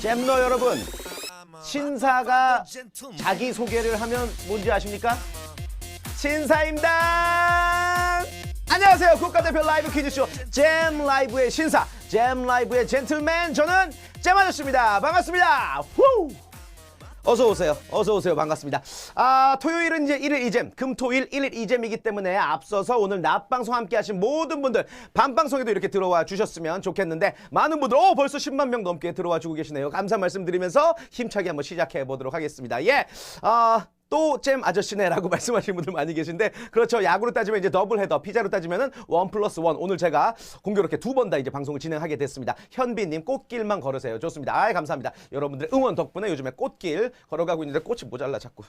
잼너 여러분, 신사가 자기 소개를 하면 뭔지 아십니까? 신사입니다. 안녕하세요. 국가대표 라이브 퀴즈쇼 잼 라이브의 신사, 잼 라이브의 젠틀맨 저는 잼 아저씨입니다. 반갑습니다. 후! 어서 오세요. 어서 오세요. 반갑습니다. 아, 토요일은 이제 1일 이잼, 금토일 1일 이잼이기 때문에 앞서서 오늘 낮 방송 함께 하신 모든 분들 밤방송에도 이렇게 들어와 주셨으면 좋겠는데 많은 분들 어 벌써 10만 명 넘게 들어와 주고 계시네요. 감사 말씀드리면서 힘차게 한번 시작해 보도록 하겠습니다. 예. 아, 또 잼 아저씨네라고 말씀하시는 분들 많이 계신데 그렇죠. 야구로 따지면 이제 더블 헤더 피자로 따지면은 원 플러스 원. 오늘 제가 공교롭게 두 번 다 이제 방송을 진행하게 됐습니다. 현빈님 꽃길만 걸으세요. 좋습니다. 아 감사합니다. 여러분들의 응원 덕분에 요즘에 꽃길 걸어가고 있는데 꽃이 모자라 자꾸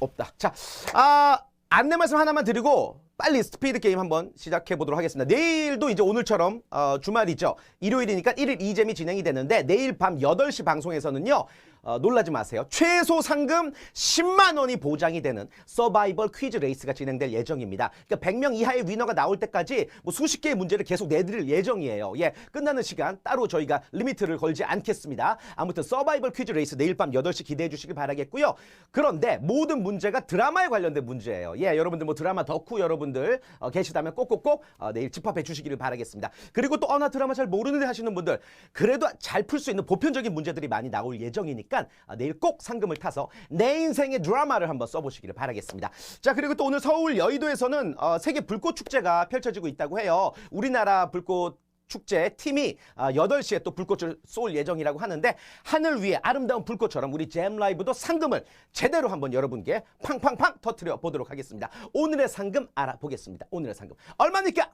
없다. 자 아 안내 말씀 하나만 드리고 빨리 스피드 게임 한번 시작해 보도록 하겠습니다. 내일도 이제 오늘처럼 어, 주말이죠. 일요일이니까 1일 2잼이 진행이 되는데 내일 밤 8시 방송에서는요. 어, 놀라지 마세요. 최소 상금 10만 원이 보장이 되는 서바이벌 퀴즈 레이스가 진행될 예정입니다. 그러니까 100명 이하의 위너가 나올 때까지 뭐 수십 개의 문제를 계속 내드릴 예정이에요. 예, 끝나는 시간 따로 저희가 리미트를 걸지 않겠습니다. 아무튼 서바이벌 퀴즈 레이스 내일 밤 8시 기대해 주시길 바라겠고요. 그런데 모든 문제가 드라마에 관련된 문제예요. 예, 여러분들 뭐 드라마 덕후 여러분 들 어, 계시다면 꼭꼭꼭 어, 내일 집합해 주시기를 바라겠습니다. 그리고 또 어나 드라마 잘 모르는데 하시는 분들 그래도 잘 풀 수 있는 보편적인 문제들이 많이 나올 예정이니까 어, 내일 꼭 상금을 타서 내 인생의 드라마를 한번 써보시기를 바라겠습니다. 자 그리고 또 오늘 서울 여의도에서는 어, 세계 불꽃 축제가 펼쳐지고 있다고 해요. 우리나라 불꽃 축제 팀이 아, 8시에 또 불꽃을 쏠 예정이라고 하는데 하늘 위에 아름다운 불꽃처럼 우리 잼 라이브도 상금을 제대로 한번 여러분께 팡팡팡 터트려 보도록 하겠습니다. 오늘의 상금 알아보겠습니다. 오늘의 상금 얼마입니까?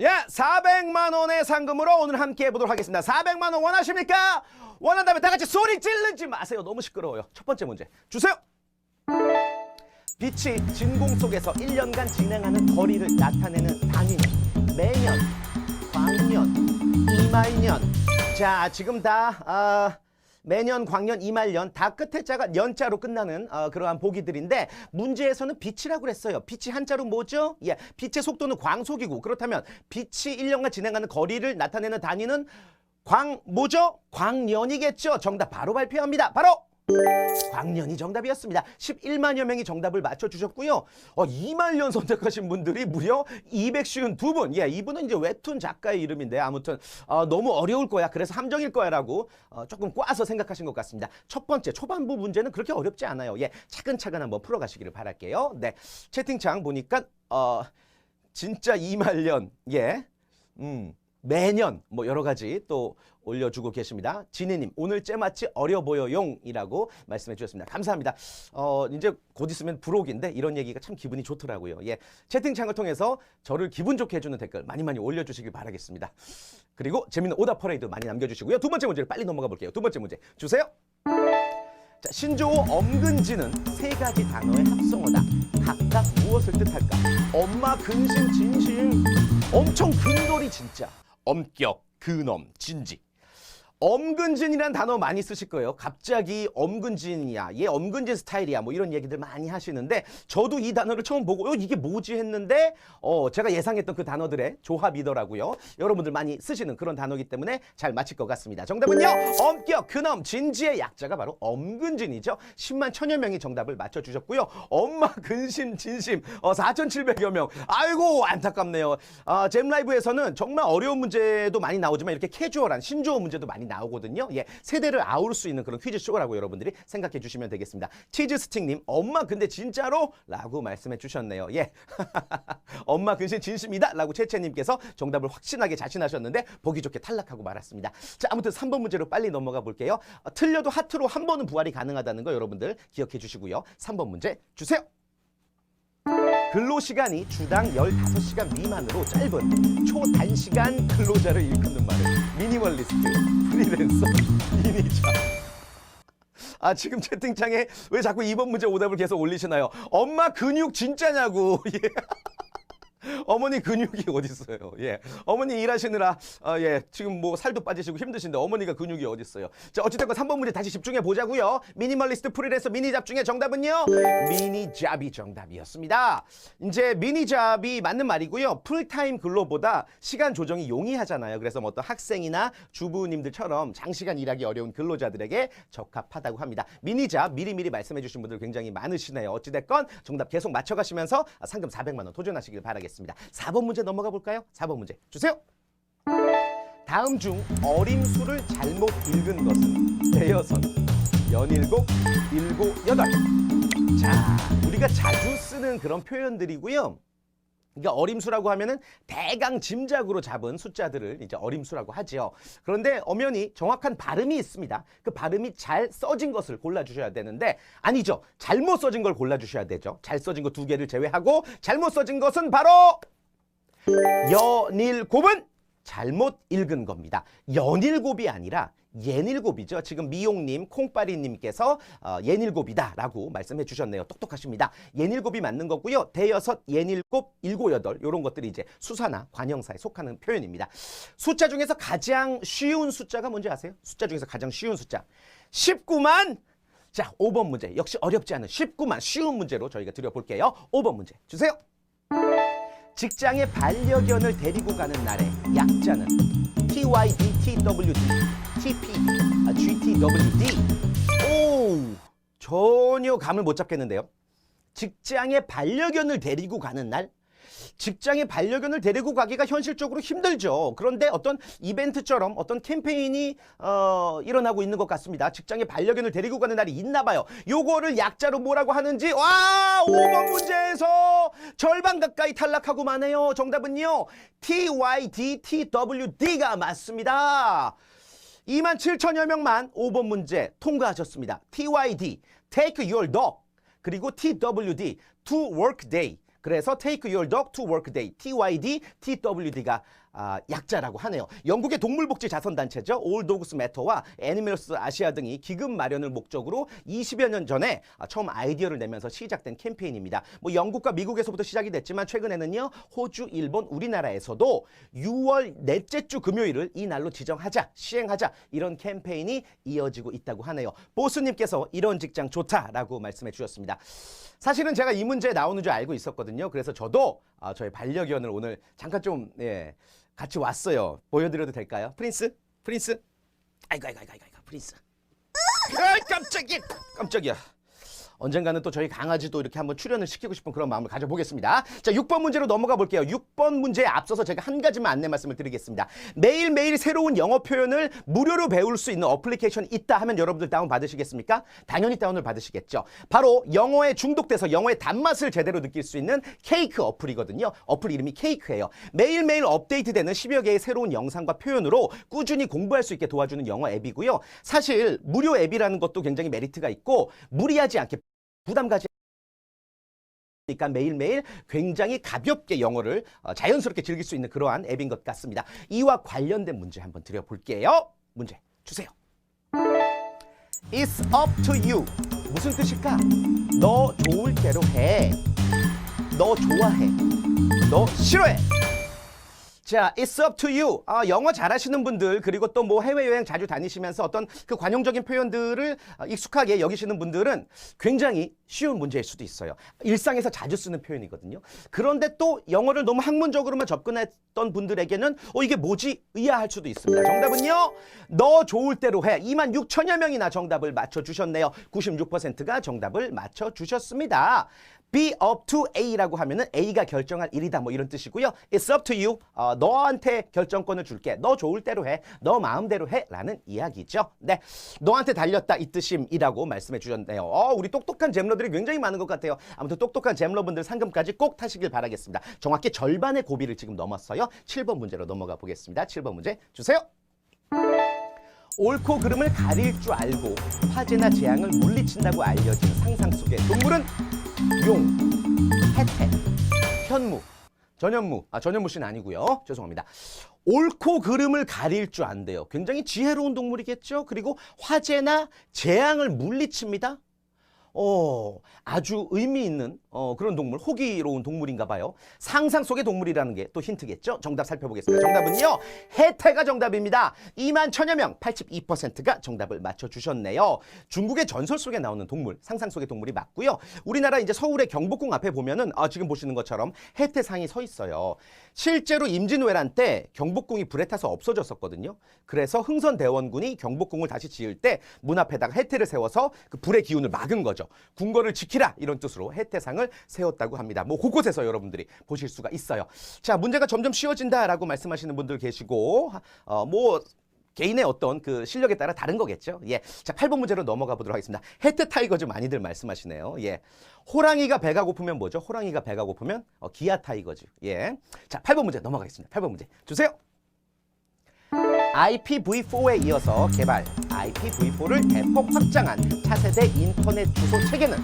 예, 400만 원의 상금으로 오늘 함께 해보도록 하겠습니다. 400만 원 원하십니까? 원한다면 다 같이 소리 지르지 마세요. 너무 시끄러워요. 첫 번째 문제 주세요. 빛이 진공 속에서 1년간 진행하는 거리를 나타내는 단위는 매년, 광년, 이말년. 자, 지금 다 아, 매년, 광년, 이말년 다 끝에 자가 년자로 끝나는 어, 그러한 보기들인데 문제에서는 빛이라고 그랬어요. 빛이 한자로 뭐죠? 예, 빛의 속도는 광속이고 그렇다면 빛이 1년간 진행하는 거리를 나타내는 단위는 광 뭐죠? 광년이겠죠. 정답 바로 발표합니다. 바로 광년이 정답이었습니다. 11만여 명이 정답을 맞춰주셨고요. 어, 2만 년 선택하신 분들이 무려 252분. 예, 이분은 이제 웹툰 작가의 이름인데 아무튼 어, 너무 어려울 거야. 그래서 함정일 거야라고 어, 조금 꽈서 생각하신 것 같습니다. 첫 번째 초반부 문제는 그렇게 어렵지 않아요. 예, 차근차근 한번 풀어가시기를 바랄게요. 네, 채팅창 보니까 어, 진짜 2만 년. 예, 음. 매년 뭐 여러 가지 또 올려주고 계십니다. 진희님 오늘 째마치 어려 보여용이라고 말씀해 주셨습니다. 감사합니다. 어 이제 곧 있으면 부록인데 이런 얘기가 참 기분이 좋더라고요. 예 채팅창을 통해서 저를 기분 좋게 해주는 댓글 많이 많이 올려주시길 바라겠습니다. 그리고 재밌는 오답 퍼레이드 많이 남겨주시고요. 두 번째 문제를 빨리 넘어가 볼게요. 두 번째 문제 주세요. 자, 신조어 엄근지는 세 가지 단어의 합성어다. 각각 무엇을 뜻할까? 엄마 근심 진심 엄청 근돌이 진짜 엄격 근엄 진지 엄근진이라는 단어 많이 쓰실 거예요. 갑자기 엄근진이야, 얘 엄근진 스타일이야, 뭐 이런 얘기들 많이 하시는데 저도 이 단어를 처음 보고 어, 이게 뭐지 했는데 어, 제가 예상했던 그 단어들의 조합이더라고요. 여러분들 많이 쓰시는 그런 단어이기 때문에 잘 맞힐 것 같습니다. 정답은요, 엄격, 근엄, 진지의 약자가 바로 엄근진이죠. 10만 천여 명이 정답을 맞춰주셨고요. 엄마 근심 진심 어, 4,700여 명. 아이고 안타깝네요. 아, 잼 라이브에서는 정말 어려운 문제도 많이 나오지만 이렇게 캐주얼한 신조어 문제도 많이 나오거든요. 예, 세대를 아울 수 있는 그런 퀴즈 쇼라고 여러분들이 생각해 주시면 되겠습니다. 치즈 스틱님, 엄마 근데 진짜로? 라고 말씀해 주셨네요. 예, 엄마 근심 진심이다. 라고 채채님께서 정답을 확신하게 자신하셨는데 보기 좋게 탈락하고 말았습니다. 자, 아무튼 3번 문제로 빨리 넘어가 볼게요. 어, 틀려도 하트로 한 번은 부활이 가능하다는 거 여러분들 기억해 주시고요. 3번 문제 주세요. 근로시간이 주당 15시간 미만으로 짧은 초단시간 근로자를 일컫는 말은 미니멀리스트, 프리랜서, 미니자. 아 지금 채팅창에 왜 자꾸 2번 문제 오답을 계속 올리시나요? 엄마 근육 진짜냐고. 예. 어머니 근육이 어디 있어요? 예, 어머니 일하시느라 어, 예 지금 뭐 살도 빠지시고 힘드신데 어머니가 근육이 어디 있어요? 자 어찌됐건 3번 문제 다시 집중해 보자고요. 미니멀리스트 프리랜서 미니잡 중에 정답은요? 미니잡이 정답이었습니다. 이제 미니잡이 맞는 말이고요. 풀타임 근로보다 시간 조정이 용이하잖아요. 그래서 뭐 어떤 학생이나 주부님들처럼 장시간 일하기 어려운 근로자들에게 적합하다고 합니다. 미니잡 미리미리 말씀해 주신 분들 굉장히 많으시네요. 어찌됐건 정답 계속 맞춰가시면서 상금 400만 원 도전하시길 바라겠습니다. 4번 문제 넘어가 볼까요? 4번 문제 주세요. 다음 중 어림수를 잘못 읽은 것은 대여섯, 연일곱, 일곱, 여덟. 자, 우리가 자주 쓰는 그런 표현들이고요. 그러니까 어림수라고 하면은 대강 짐작으로 잡은 숫자들을 이제 어림수라고 하지요. 그런데 엄연히 정확한 발음이 있습니다. 그 발음이 잘 써진 것을 골라주셔야 되는데 아니죠. 잘못 써진 걸 골라주셔야 되죠. 잘 써진 거 두 개를 제외하고 잘못 써진 것은 바로 연일 곱은 잘못 읽은 겁니다. 연일 곱이 아니라 예닐곱이죠. 지금 미용님, 콩파리님께서 어, 예닐곱이다라고 말씀해 주셨네요. 똑똑하십니다. 예닐곱이 맞는 거고요. 대여섯, 예닐곱, 일곱, 여덟 이런 것들이 이제 수사나 관형사에 속하는 표현입니다. 숫자 중에서 가장 쉬운 숫자가 뭔지 아세요? 숫자 중에서 가장 쉬운 숫자 19만 자, 5번 문제. 역시 어렵지 않은 19만 쉬운 문제로 저희가 드려볼게요. 5번 문제 주세요. 직장에 반려견을 데리고 가는 날의 약자는 TYD, TWD, TP, 아, GTWD. 오, 전혀 감을 못 잡겠는데요. 직장에 반려견을 데리고 가는 날? 직장에 반려견을 데리고 가기가 현실적으로 힘들죠. 그런데 어떤 이벤트처럼 어떤 캠페인이 어, 일어나고 있는 것 같습니다. 직장에 반려견을 데리고 가는 날이 있나 봐요. 요거를 약자로 뭐라고 하는지 와 5번 문제에서 절반 가까이 탈락하고 마네요. 정답은요. TYDTWD가 맞습니다. 2만 7천여 명만 5번 문제 통과하셨습니다. TYD, Take Your Dog, 그리고 TWD, To Work Day. 그래서 Take Your Dog to Work Day, TYD, TWD가 아, 약자라고 하네요. 영국의 동물복지 자선단체죠. All Dogs Matter와 애니멀스 아시아 등이 기금 마련을 목적으로 20여 년 전에 아, 처음 아이디어를 내면서 시작된 캠페인입니다. 뭐 영국과 미국에서부터 시작이 됐지만 최근에는요. 호주, 일본, 우리나라에서도 6월 넷째 주 금요일을 이 날로 지정하자, 시행하자 이런 캠페인이 이어지고 있다고 하네요. 보스님께서 이런 직장 좋다라고 말씀해 주셨습니다. 사실은 제가 이 문제 나오는 줄 알고 있었거든요. 그래서 저도 아, 저의 반려견을 오늘 잠깐 좀 예, 같이 왔어요. 보여드려도 될까요? 프린스? 프린스? 아이고 아이고 아이고 아이고 프린스. 아 깜짝이야 깜짝이야. 언젠가는 또 저희 강아지도 이렇게 한번 출연을 시키고 싶은 그런 마음을 가져보겠습니다. 자, 6번 문제로 넘어가 볼게요. 6번 문제에 앞서서 제가 한 가지만 안내 말씀을 드리겠습니다. 매일매일 새로운 영어 표현을 무료로 배울 수 있는 어플리케이션이 있다 하면 여러분들 다운 받으시겠습니까? 당연히 다운을 받으시겠죠. 바로 영어에 중독돼서 영어의 단맛을 제대로 느낄 수 있는 케이크 어플이거든요. 어플 이름이 케이크예요. 매일매일 업데이트되는 10여 개의 새로운 영상과 표현으로 꾸준히 공부할 수 있게 도와주는 영어 앱이고요. 사실 무료 앱이라는 것도 굉장히 메리트가 있고 무리하지 않게 부담 가지 그러니까 매일매일 굉장히 가볍게 영어를 어, 자연스럽게 즐길 수 있는 그러한 앱인 것 같습니다. 이와 관련된 문제 한번 드려볼게요. 문제 주세요. It's up to you. 무슨 뜻일까? 너 좋을 대로 해. 너 좋아해. 너 싫어해. 자, it's up to you. 아, 영어 잘하시는 분들 그리고 또 뭐 해외여행 자주 다니시면서 어떤 그 관용적인 표현들을 아, 익숙하게 여기시는 분들은 굉장히 쉬운 문제일 수도 있어요. 일상에서 자주 쓰는 표현이거든요. 그런데 또 영어를 너무 학문적으로만 접근했던 분들에게는 어 이게 뭐지 의아할 수도 있습니다. 정답은요. 너 좋을 대로 해. 2만 6천여 명이나 정답을 맞춰 주셨네요. 96%가 정답을 맞춰 주셨습니다. Be up to A라고 하면은 A가 결정할 일이다 뭐 이런 뜻이고요. It's up to you. 어, 너한테 결정권을 줄게. 너 좋을 대로 해. 너 마음대로 해. 라는 이야기죠. 네. 너한테 달렸다 이 뜻임이라고 말씀해 주셨네요. 어, 우리 똑똑한 잼러들이 굉장히 많은 것 같아요. 아무튼 똑똑한 잼러분들 상금까지 꼭 타시길 바라겠습니다. 정확히 절반의 고비를 지금 넘었어요. 7번 문제로 넘어가 보겠습니다. 7번 문제 주세요. 옳고 그름을 가릴 줄 알고 화재나 재앙을 물리친다고 알려진 상상 속의 동물은 용, 해태, 현무, 전현무. 아, 전현무 씨는 아니고요. 죄송합니다. 옳고 그름을 가릴 줄 안대요. 굉장히 지혜로운 동물이겠죠. 그리고 화재나 재앙을 물리칩니다. 어, 아주 의미 있는 어, 그런 동물, 호기로운 동물인가 봐요. 상상 속의 동물이라는 게 또 힌트겠죠? 정답 살펴보겠습니다. 정답은요, 해태가 정답입니다. 2만 천여 명, 82%가 정답을 맞춰주셨네요. 중국의 전설 속에 나오는 동물, 상상 속의 동물이 맞고요. 우리나라 이제 서울의 경복궁 앞에 보면은 아, 지금 보시는 것처럼 해태상이 서 있어요. 실제로 임진왜란 때 경복궁이 불에 타서 없어졌었거든요. 그래서 흥선대원군이 경복궁을 다시 지을 때 문 앞에다가 해태를 세워서 그 불의 기운을 막은 거죠. 궁궐을 지키라 이런 뜻으로 해태상을 세웠다고 합니다. 뭐 곳곳에서 여러분들이 보실 수가 있어요. 자, 문제가 점점 쉬워진다라고 말씀하시는 분들 계시고 어, 뭐 개인의 어떤 그 실력에 따라 다른 거겠죠. 예. 자, 8번 문제로 넘어가 보도록 하겠습니다. 해태 타이거즈 많이들 말씀하시네요. 예. 호랑이가 배가 고프면 뭐죠? 호랑이가 배가 고프면 어, 기아 타이거즈. 예. 자, 8번 문제 넘어가겠습니다. 8번 문제 주세요. IPv4에 이어서 개발 IPv4를 대폭 확장한 차세대 인터넷 주소 체계는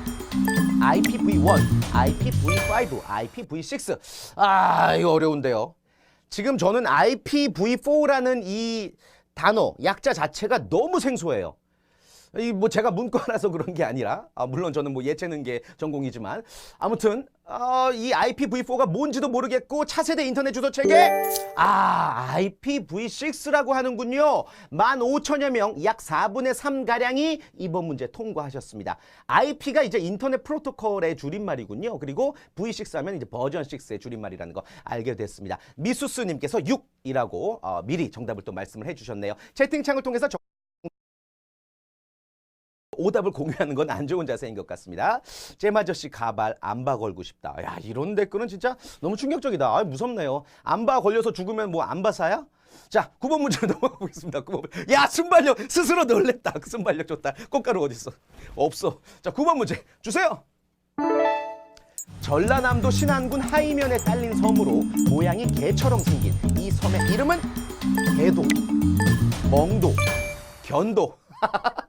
IPv1, IPv5, IPv6. 아, 이거 어려운데요. 지금 저는 IPv4라는 이 단어, 약자 자체가 너무 생소해요. 이 뭐 제가 문과라서 그런 게 아니라 아 물론 저는 뭐 예체능계 전공이지만 아무튼 어, 이 IPv4가 뭔지도 모르겠고 차세대 인터넷 주소 체계 아 IPv6라고 하는군요. 15,000여 명, 약 4분의 3 가량이 이번 문제 통과하셨습니다. IP가 이제 인터넷 프로토콜의 줄임말이군요. 그리고 V6 하면 이제 버전 6의 줄임말이라는 거 알게 됐습니다. 미수스님께서 6이라고 어, 미리 정답을 또 말씀을 해주셨네요. 채팅창을 통해서 정- 오답을 공유하는 건 안 좋은 자세인 것 같습니다. 잼아저씨 가발 안바 걸고 싶다. 야 이런 댓글은 진짜 너무 충격적이다. 아, 무섭네요. 안바 걸려서 죽으면 뭐 안바 사야? 자, 9번 문제로 넘어가 보겠습니다. 9번. 야, 순발력 스스로 놀랬다. 그 순발력 좋다. 꽃가루 어디 있어? 없어. 자, 9번 문제 주세요. 전라남도 신안군 하이면에 딸린 섬으로 모양이 개처럼 생긴 이 섬의 이름은 개도, 멍도, 견도.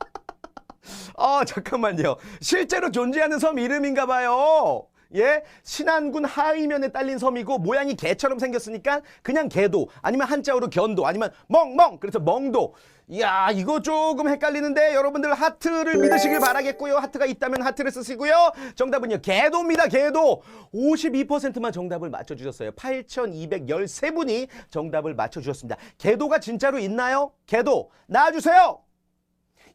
아 잠깐만요. 실제로 존재하는 섬 이름인가 봐요. 예? 신안군 하이면에 딸린 섬이고 모양이 개처럼 생겼으니까 그냥 개도 아니면 한자어로 견도 아니면 멍멍! 그래서 멍도. 이야 이거 조금 헷갈리는데 여러분들 하트를 믿으시길 바라겠고요. 하트가 있다면 하트를 쓰시고요. 정답은요. 개도입니다 개도. 52%만 정답을 맞춰주셨어요. 8213분이 정답을 맞춰주셨습니다. 개도가 진짜로 있나요? 개도. 나와주세요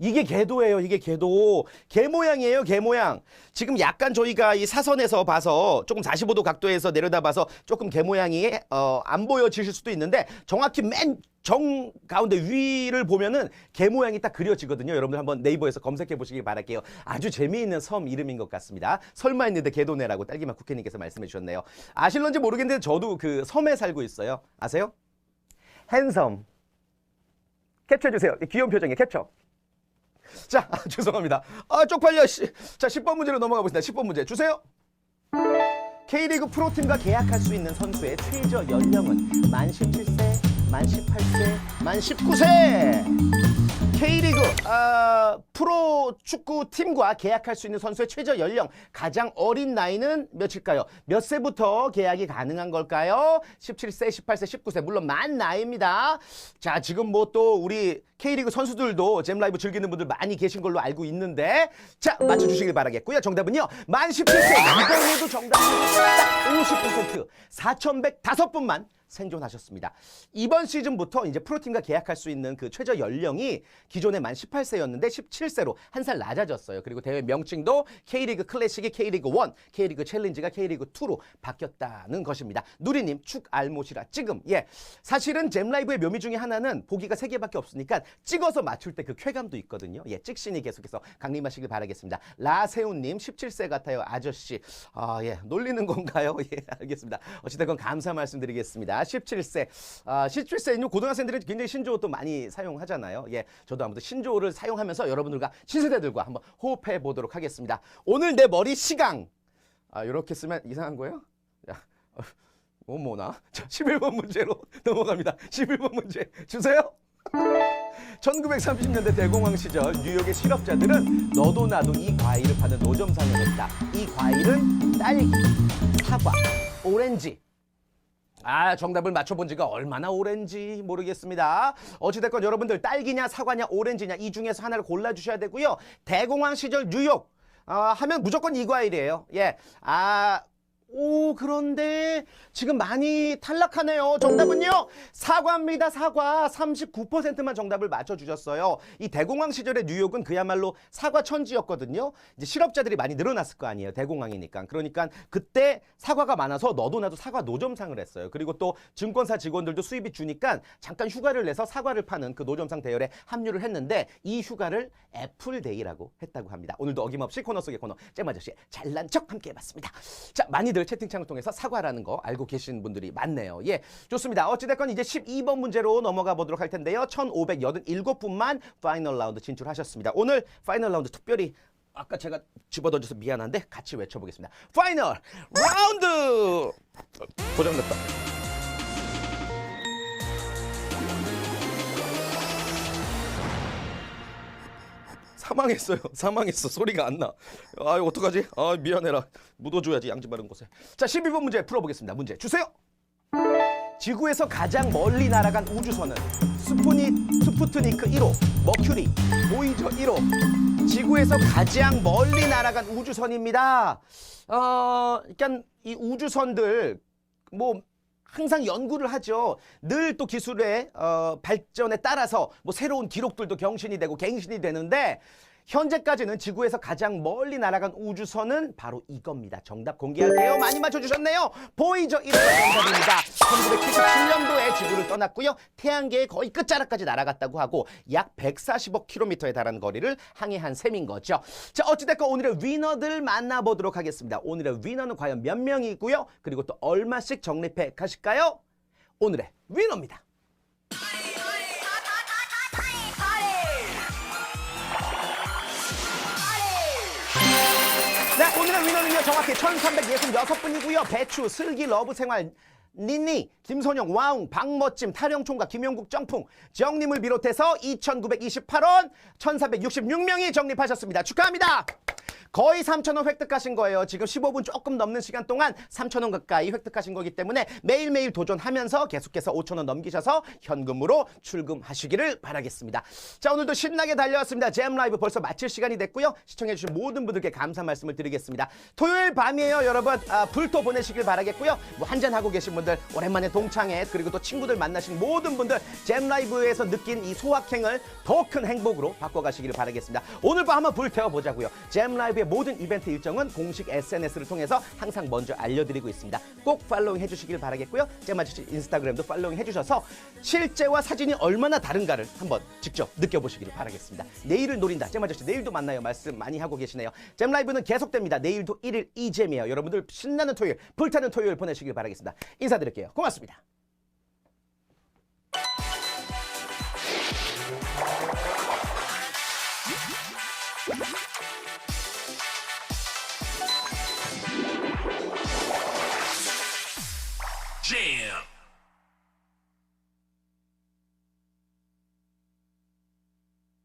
이게 개도예요. 이게 개도. 개 모양이에요. 개 모양. 지금 약간 저희가 이 사선에서 봐서 조금 45도 각도에서 내려다봐서 조금 개 모양이 어, 안 보여지실 수도 있는데 정확히 맨 정 가운데 위를 보면은 개 모양이 딱 그려지거든요. 여러분들 한번 네이버에서 검색해 보시길 바랄게요. 아주 재미있는 섬 이름인 것 같습니다. 설마 했는데 개도네라고 딸기맛 쿠키님께서 말씀해 주셨네요. 아실런지 모르겠는데 저도 그 섬에 살고 있어요. 아세요? 핸섬. 캡처해 주세요. 귀여운 표정에 캡처. 자, 아, 죄송합니다. 아, 쪽팔려, 씨. 자, 10번 문제로 넘어가 보겠습니다. 10번 문제 주세요. K리그 프로팀과 계약할 수 있는 선수의 최저 연령은 만 17세, 만 18세, 만 19세. K리그 아, 프로 축구 팀과 계약할 수 있는 선수의 최저 연령 가장 어린 나이는 몇일까요? 몇 세부터 계약이 가능한 걸까요? 17세, 18세, 19세 물론 만 나이입니다. 자 지금 뭐 또 우리 K리그 선수들도 잼 라이브 즐기는 분들 많이 계신 걸로 알고 있는데 자 맞춰주시길 바라겠고요. 정답은요 만 17세 이번에도 정답이 딱50% 4,105분만 생존하셨습니다. 이번 시즌부터 이제 프로팀과 계약할 수 있는 그 최저 연령이 기존에 만 18세였는데 17세로 한 살 낮아졌어요. 그리고 대회 명칭도 K리그 클래식이 K리그 1, K리그 챌린지가 K리그 2로 바뀌었다는 것입니다. 누리님 축 알못이라 지금 예 사실은 잼라이브의 묘미 중에 하나는 보기가 세 개밖에 없으니까 찍어서 맞출 때 그 쾌감도 있거든요. 예 찍신이 계속해서 강림하시길 바라겠습니다. 라세훈님 17세 같아요 아저씨 아예 놀리는 건가요? 예 알겠습니다. 어찌됐건 감사 말씀드리겠습니다. 17세 아 17세 고등학생들이 굉장히 신조어 또 많이 사용하잖아요. 예 저도 아무튼 신조어를 사용하면서 여러분들과 신세대들과 한번 호흡해 보도록 하겠습니다. 오늘 내 머리 시강 아 이렇게 쓰면 이상한 거예요? 야 어, 어머나 자 11번 문제로 넘어갑니다. 11번 문제 주세요. 1930년대 대공황 시절 뉴욕의 실업자들은 너도 나도 이 과일을 파는 노점상에 냈다. 이 과일은 딸기, 사과, 오렌지. 아, 정답을 맞춰본 지가 얼마나 오렌지 모르겠습니다. 어찌됐건 여러분들 딸기냐, 사과냐, 오렌지냐 이 중에서 하나를 골라주셔야 되고요. 대공황 시절 뉴욕. 아, 하면 무조건 이 과일이에요. 예. 아, 오, 그런데 지금 많이 탈락하네요. 정답은요? 사과입니다, 사과. 39%만 정답을 맞춰주셨어요. 이 대공황 시절의 뉴욕은 그야말로 사과 천지였거든요. 이제 실업자들이 많이 늘어났을 거 아니에요. 대공황이니까. 그러니까 그때 사과가 많아서 너도 나도 사과 노점상을 했어요. 그리고 또 증권사 직원들도 수입이 주니까 잠깐 휴가를 내서 사과를 파는 그 노점상 대열에 합류를 했는데 이 휴가를 애플데이라고 했다고 합니다. 오늘도 어김없이 코너 속의 코너 잼아저씨의 잘난 척 함께 해봤습니다. 자, 많이들 채팅창을 통해서 사과라는 거 알고 계신 분들이 많네요. 예, 좋습니다. 어찌됐건 이제 12번 문제로 넘어가 보도록 할 텐데요. 1587분만 파이널 라운드 진출하셨습니다. 오늘 파이널 라운드 특별히 아까 제가 집어던져서 미안한데 같이 외쳐보겠습니다. 파이널 라운드! 고장났다. 사망했어요. 사망했어. 소리가 안 나. 아, 어떡하지? 아, 미안해라. 묻어줘야지, 양지 바른 곳에. 자, 12번 문제 풀어보겠습니다. 문제 주세요. 지구에서 가장 멀리 날아간 우주선은 스푸니, 스푸트니크 1호, 머큐리, 보이저 1호. 지구에서 가장 멀리 날아간 우주선입니다. 어, 그러니까 이 우주선들 뭐 항상 연구를 하죠. 늘 또 기술의 어, 발전에 따라서 뭐 새로운 기록들도 경신이 되고 갱신이 되는데 현재까지는 지구에서 가장 멀리 날아간 우주선은 바로 이겁니다. 정답 공개할게요. 많이 맞춰주셨네요. 보이저 1호가 정답입니다. 1977년도에 지구를 떠났고요. 태양계의 거의 끝자락까지 날아갔다고 하고 약 140억 킬로미터에 달하는 거리를 항해한 셈인 거죠. 자, 어찌됐건 오늘의 위너들 만나보도록 하겠습니다. 오늘의 위너는 과연 몇 명이고요. 그리고 또 얼마씩 적립해 가실까요? 오늘의 위너입니다. 네, 오늘의 위너는요, 정확히 1366분이고요. 배추, 슬기, 러브 생활, 니니, 김선영, 와웅, 박멋짐, 타령총각, 김영국, 정풍, 정님을 비롯해서 2,928원, 1,466명이 적립하셨습니다. 축하합니다. 거의 3,000원 획득하신 거예요. 지금 15분 조금 넘는 시간 동안 3,000원 가까이 획득하신 거기 때문에 매일매일 도전하면서 계속해서 5,000원 넘기셔서 현금으로 출금하시기를 바라겠습니다. 자, 오늘도 신나게 달려왔습니다. 잼 라이브 벌써 마칠 시간이 됐고요. 시청해주신 모든 분들께 감사 말씀을 드리겠습니다. 토요일 밤이에요, 여러분. 아, 불토 보내시길 바라겠고요. 뭐 한잔하고 계신 분들, 오랜만에 동창회, 그리고 또 친구들 만나신 모든 분들, 잼 라이브에서 느낀 이 소확행을 더 큰 행복으로 바꿔가시기를 바라겠습니다. 오늘 밤 한번 불태워보자고요. 잼 라이브 의 모든 이벤트 일정은 공식 SNS를 통해서 항상 먼저 알려드리고 있습니다. 꼭 팔로잉 해주시길 바라겠고요. 잼 아저씨 인스타그램도 팔로잉 해주셔서 실제와 사진이 얼마나 다른가를 한번 직접 느껴보시기를 바라겠습니다. 내일을 노린다. 잼 아저씨 내일도 만나요. 말씀 많이 하고 계시네요. 잼 라이브는 계속됩니다. 내일도 1일 2잼이에요. 여러분들 신나는 토요일, 불타는 토요일 보내시길 바라겠습니다. 인사드릴게요. 고맙습니다.